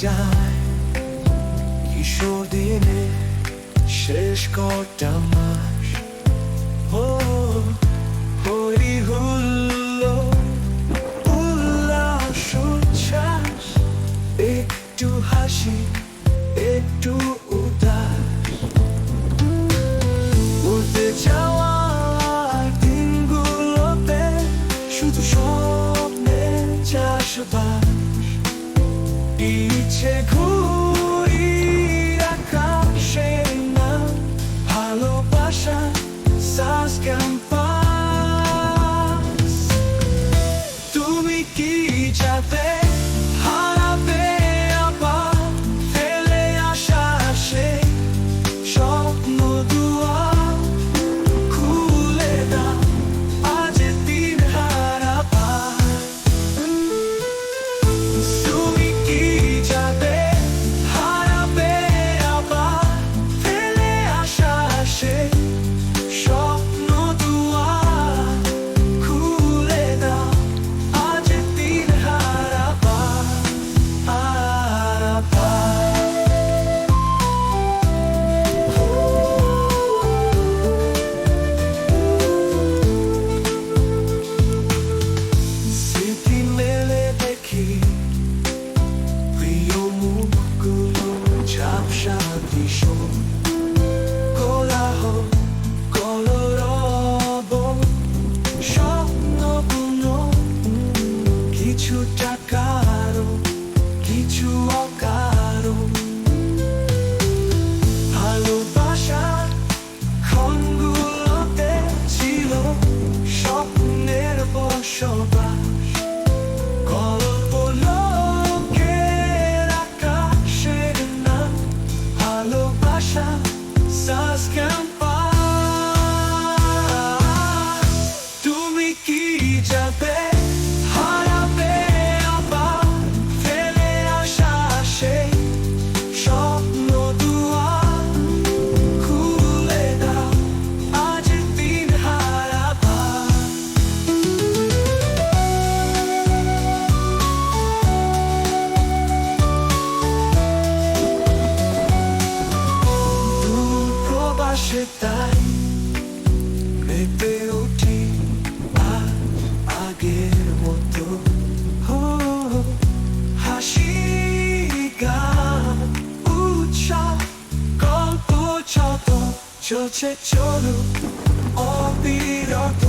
যায় কিশোর দিনে শেষ কটা মাস ও হরি হুল্ল উল্লাস উচ্ছ্বাস একটু হাসি একটু উদাস উঠতে যাওয়ার দিনগুলোতে শুধু স্বপ্নের ইচ্ছে ঘুরি shoulder. চলছে চলুক অবিরত